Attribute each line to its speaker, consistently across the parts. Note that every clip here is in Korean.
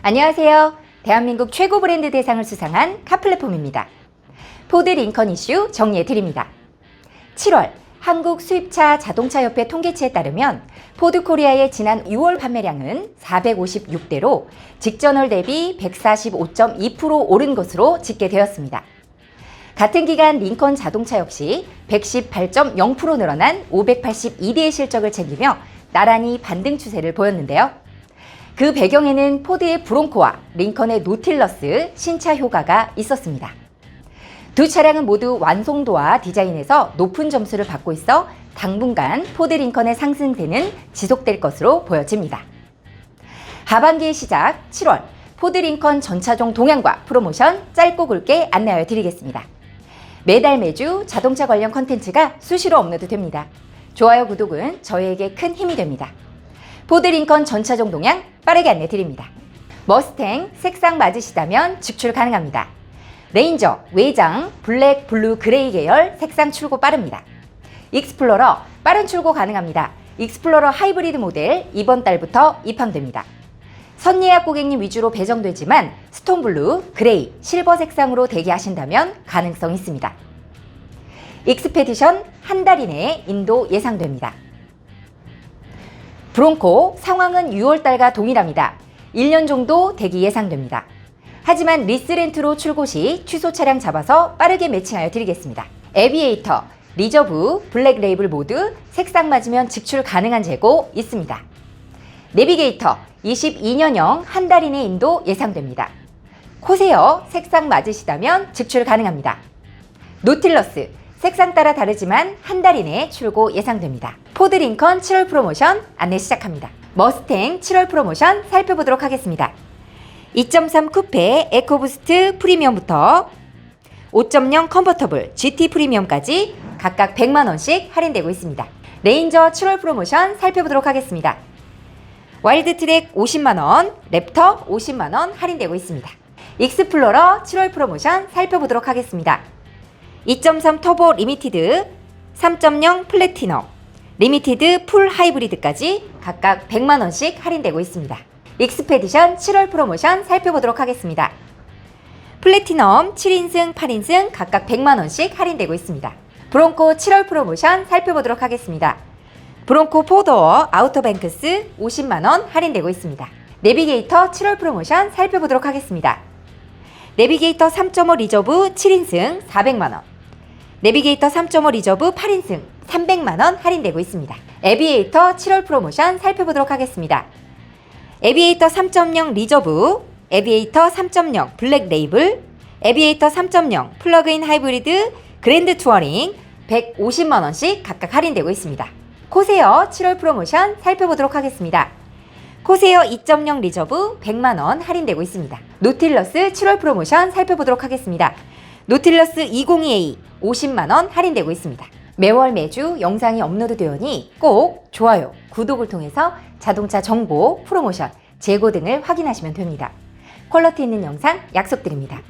Speaker 1: 안녕하세요. 대한민국 최고 브랜드 대상을 수상한 카플랫폼입니다. 포드 링컨 이슈 정리해 드립니다. 7월 한국 수입차 자동차 협회 통계치에 따르면 포드 코리아의 지난 6월 판매량은 456대로 직전월 대비 145.2% 오른 것으로 집계되었습니다. 같은 기간 링컨 자동차 역시 118.0% 늘어난 582대의 실적을 챙기며 나란히 반등 추세를 보였는데요. 그 배경에는 포드의 브론코와 링컨의 노틸러스 신차 효과가 있었습니다. 두 차량은 모두 완성도와 디자인에서 높은 점수를 받고 있어 당분간 포드 링컨의 상승세는 지속될 것으로 보여집니다. 하반기의 시작 7월 포드 링컨 전차종 동향과 프로모션 짧고 굵게 안내하여 드리겠습니다. 매달 매주 자동차 관련 컨텐츠가 수시로 업로드됩니다. 좋아요, 구독은 저희에게 큰 힘이 됩니다. 포드 링컨 전차종 동향 빠르게 안내 드립니다. 머스탱 색상 맞으시다면 직출 가능합니다. 레인저 외장 블랙, 블루, 그레이 계열 색상 출고 빠릅니다. 익스플로러 빠른 출고 가능합니다. 익스플로러 하이브리드 모델 이번 달부터 입항됩니다. 선예약 고객님 위주로 배정되지만 스톤블루, 그레이, 실버 색상으로 대기하신다면 가능성 있습니다. 익스페디션 한 달 이내에 인도 예상됩니다. 브론코 상황은 6월달과 동일합니다. 1년 정도 대기 예상됩니다. 하지만 리스렌트로 출고 시 취소 차량 잡아서 빠르게 매칭하여 드리겠습니다. 에비에이터, 리저브, 블랙 레이블 모두 색상 맞으면 직출 가능한 재고 있습니다. 내비게이터 22년형 한 달 이내 인도 예상됩니다. 코세어 색상 맞으시다면 직출 가능합니다. 노틸러스 색상 따라 다르지만 한 달 이내에 출고 예상됩니다. 포드 링컨 7월 프로모션 안내 시작합니다. 머스탱 7월 프로모션 살펴보도록 하겠습니다. 2.3 쿠페 에코부스트 프리미엄부터 5.0 컨버터블 GT 프리미엄까지 각각 100만 원씩 할인되고 있습니다. 레인저 7월 프로모션 살펴보도록 하겠습니다. 와일드 트랙 50만 원, 랩터 50만 원 할인되고 있습니다. 익스플로러 7월 프로모션 살펴보도록 하겠습니다. 2.3 터보 리미티드, 3.0 플래티넘, 리미티드 풀 하이브리드까지 각각 100만 원씩 할인되고 있습니다. 익스페디션 7월 프로모션 살펴보도록 하겠습니다. 플래티넘 7인승, 8인승 각각 100만 원씩 할인되고 있습니다. 브론코 7월 프로모션 살펴보도록 하겠습니다. 브론코 포도어 아우터뱅크스 50만 원 할인되고 있습니다. 내비게이터 7월 프로모션 살펴보도록 하겠습니다. 내비게이터 3.5 리저브 7인승 400만 원. 내비게이터 3.5 리저브 8인승 300만 원 할인되고 있습니다. 에비에이터 7월 프로모션 살펴보도록 하겠습니다. 에비에이터 3.0 리저브, 에비에이터 3.0 블랙 레이블, 에비에이터 3.0 플러그인 하이브리드 그랜드 투어링 150만 원씩 각각 할인되고 있습니다. 코세어 7월 프로모션 살펴보도록 하겠습니다. 코세어 2.0 리저브 100만 원 할인되고 있습니다. 노틸러스 7월 프로모션 살펴보도록 하겠습니다. 노틸러스 2022 50만 원 할인되고 있습니다. 매월 매주 영상이 업로드 되오니 꼭 좋아요, 구독을 통해서 자동차 정보, 프로모션, 재고 등을 확인하시면 됩니다. 퀄러티 있는 영상 약속드립니다.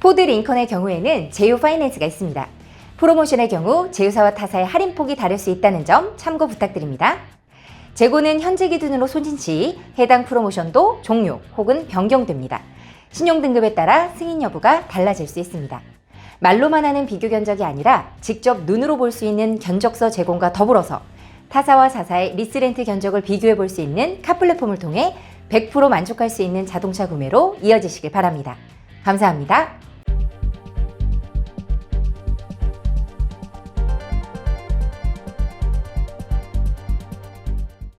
Speaker 1: 포드 링컨의 경우에는 제휴 파이낸스가 있습니다. 프로모션의 경우 제휴사와 타사의 할인폭이 다를 수 있다는 점 참고 부탁드립니다. 재고는 현재 기준으로 소진 시 해당 프로모션도 종료 혹은 변경됩니다. 신용등급에 따라 승인 여부가 달라질 수 있습니다. 말로만 하는 비교 견적이 아니라 직접 눈으로 볼 수 있는 견적서 제공과 더불어서 타사와 사사의 리스렌트 견적을 비교해 볼 수 있는 카 플랫폼을 통해 100% 만족할 수 있는 자동차 구매로 이어지시길 바랍니다. 감사합니다.